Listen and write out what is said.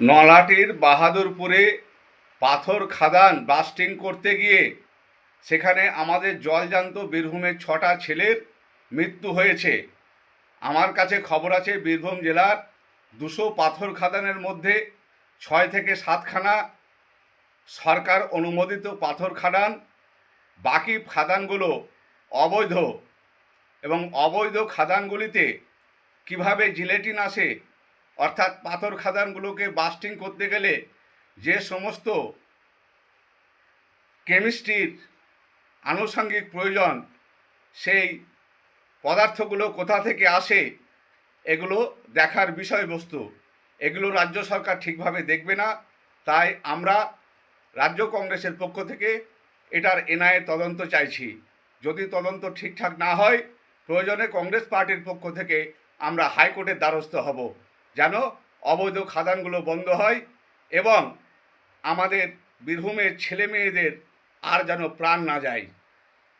নলাটির বাহাদুরপুরে পাথর খাদান বাস্টিং করতে গিয়ে সেখানে আমাদের জলজান্ত বীরভূমের ছটা ছেলের মৃত্যু হয়েছে। আমার কাছে খবর আছে, বীরভূম জেলার দুশো পাথর খাদানের মধ্যে ছয় থেকে সাতখানা সরকার অনুমোদিত পাথর খাদান, বাকি খাদানগুলো অবৈধ এবং অবৈধ খাদানগুলিতে কীভাবে জিলেটিন আসে অর্থাৎ পাথর খাদানগুলোকে বাস্টিং করতে গেলে যে সমস্ত কেমিস্ট্রির আনুষঙ্গিক প্রয়োজন, সেই পদার্থগুলো কোথা থেকে আসে, এগুলো দেখার বিষয়বস্তু। এগুলো রাজ্য সরকার ঠিকভাবে দেখবে না, তাই আমরা রাজ্য কংগ্রেসের পক্ষ থেকে এটার এনআইএ তদন্ত চাইছি। যদি তদন্ত ঠিকঠাক না হয়, প্রয়োজনে কংগ্রেস পার্টির পক্ষ থেকে আমরা হাইকোর্টের দ্বারস্থ হব। যেন অবৈধ খাদানগুলো বন্ধ হয় এবং আমাদের বীরভূমের ছেলে মেয়েদের আর যেন প্রাণ না যায়।